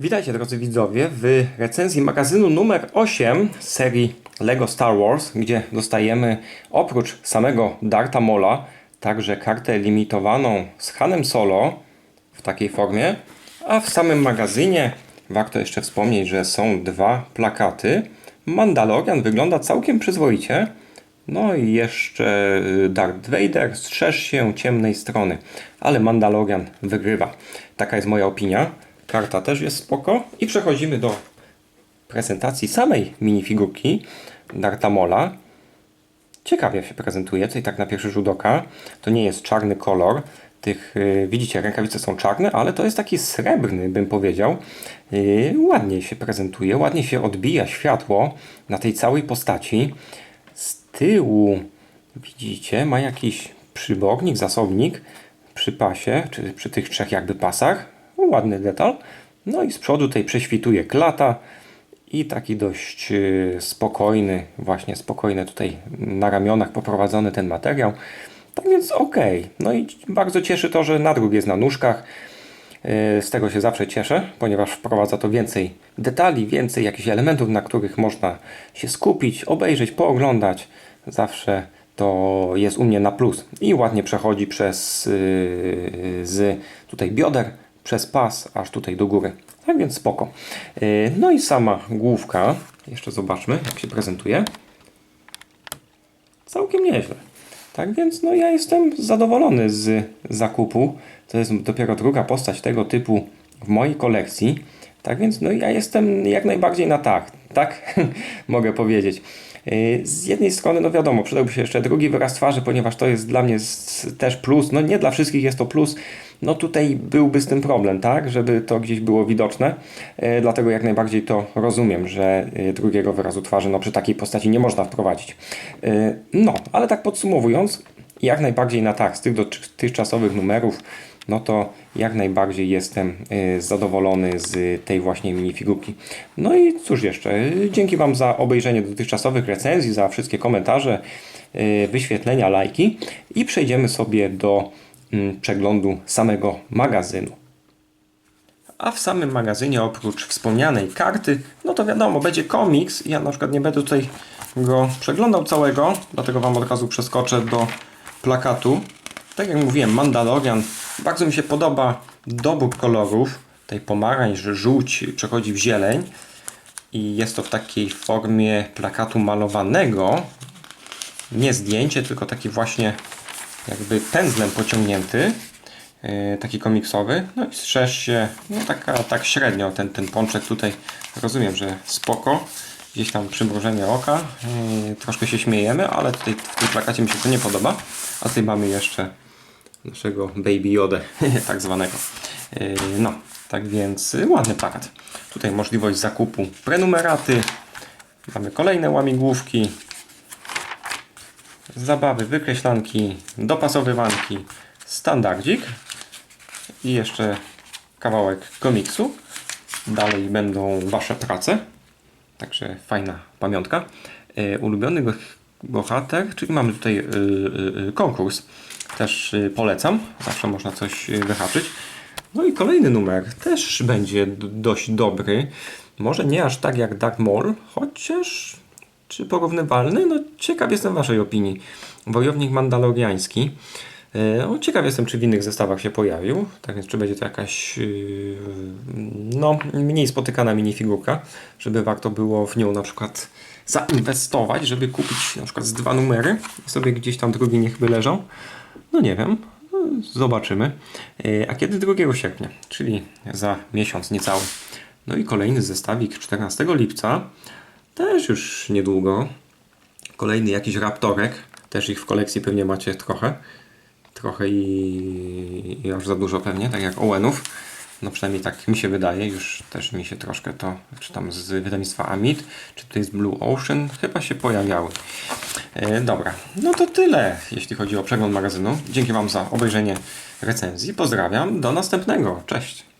Witajcie drodzy widzowie w recenzji magazynu numer 8 z serii LEGO Star Wars, gdzie dostajemy oprócz samego Darta Mola także kartę limitowaną z Hanem Solo w takiej formie, a w samym magazynie warto jeszcze wspomnieć, że są dwa plakaty. Mandalorian wygląda całkiem przyzwoicie. No i jeszcze y, Darth Vader, strzeż się ciemnej strony, ale Mandalorian wygrywa. Taka jest moja opinia. Karta też jest spoko. I przechodzimy do prezentacji samej minifigurki Darta Mola. Ciekawie się prezentuje, tutaj tak na pierwszy rzut oka. To nie jest czarny kolor. Tych, y, widzicie, rękawice są czarne, ale to jest taki srebrny, bym powiedział. Y, ładnie się prezentuje, ładnie się odbija światło na tej całej postaci. Z tyłu, widzicie, ma jakiś przybornik, zasobnik przy pasie, czy przy tych trzech jakby pasach. Ładny detal. No i z przodu tutaj prześwituje klata i taki dość y, spokojny, właśnie spokojny tutaj na ramionach poprowadzony ten materiał. Tak więc okej. No i bardzo cieszy to, że nadruk jest na nóżkach. Y, Z tego się zawsze cieszę, ponieważ wprowadza to więcej detali, więcej jakichś elementów, na których można się skupić, obejrzeć, pooglądać. Zawsze to jest u mnie na plus. I ładnie przechodzi przez yy, z tutaj bioder, przez pas, aż tutaj do góry. Tak więc spoko. Yy, No i sama główka. Jeszcze zobaczmy, jak się prezentuje. Całkiem nieźle. Tak więc no ja jestem zadowolony z zakupu. To jest dopiero druga postać tego typu w mojej kolekcji. Tak więc no ja jestem jak najbardziej na tak. Tak mogę powiedzieć. Yy, Z jednej strony, no wiadomo, przydałby się jeszcze drugi wyraz twarzy, ponieważ to jest dla mnie też plus. No nie dla wszystkich jest to plus. No tutaj byłby z tym problem, tak? Żeby to gdzieś było widoczne. Yy, Dlatego jak najbardziej to rozumiem, że yy, drugiego wyrazu twarzy no przy takiej postaci nie można wprowadzić. Yy, No, ale tak podsumowując, jak najbardziej na tak, z tych dotychczasowych numerów, no to jak najbardziej jestem zadowolony z tej właśnie minifigurki. No i cóż jeszcze, dzięki Wam za obejrzenie dotychczasowych recenzji, za wszystkie komentarze, wyświetlenia, lajki i przejdziemy sobie do przeglądu samego magazynu. A w samym magazynie oprócz wspomnianej karty, no to wiadomo, będzie komiks. Ja na przykład nie będę tutaj go przeglądał całego, dlatego Wam od razu przeskoczę do plakatu. Tak jak mówiłem, Mandalorian. Bardzo mi się podoba dobór kolorów. Tej pomarańcz, żółć przechodzi w zieleń. I jest to w takiej formie plakatu malowanego. Nie zdjęcie, tylko taki właśnie jakby pędzlem pociągnięty. Yy, taki komiksowy. No i strzeż się, no taka, tak średnio ten, ten pączek tutaj rozumiem, że spoko. Gdzieś tam przymrużenie oka. Yy, troszkę się śmiejemy, ale tutaj w tym plakacie mi się to nie podoba. A tutaj mamy jeszcze naszego Baby Jodę, tak zwanego. Yy, no, tak więc ładny plakat. Tutaj możliwość zakupu prenumeraty. Mamy kolejne łamigłówki. Zabawy, wykreślanki, dopasowywanki, standardzik i jeszcze kawałek komiksu. Dalej będą Wasze prace. Także fajna pamiątka. E, ulubiony bohater, czyli mamy tutaj e, e, konkurs. Też polecam. Zawsze można coś wyhaczyć. No i kolejny numer też będzie dość dobry. Może nie aż tak jak Dark Maul, chociaż czy porównywalny? No ciekaw jestem Waszej opinii. Wojownik mandaloriański. E, No, ciekaw jestem, czy w innych zestawach się pojawił. Tak więc, czy będzie to jakaś yy, no, mniej spotykana minifigurka, żeby warto było w nią na przykład zainwestować, żeby kupić na przykład z dwa numery i sobie gdzieś tam drugi niech by leżał. No nie wiem, no, zobaczymy. E, A kiedy 2 sierpnia, czyli za miesiąc niecały. No i kolejny zestawik 14 lipca, też już niedługo. Kolejny jakiś raptorek, też ich w kolekcji pewnie macie trochę. Trochę i, i aż za dużo pewnie, tak jak Owenów. No przynajmniej tak mi się wydaje, już też mi się troszkę to, czy tam z wydawnictwa Amit, czy tutaj z Blue Ocean, chyba się pojawiały. E, dobra, no to tyle, jeśli chodzi o przegląd magazynu. Dzięki Wam za obejrzenie recenzji. Pozdrawiam, do następnego. Cześć.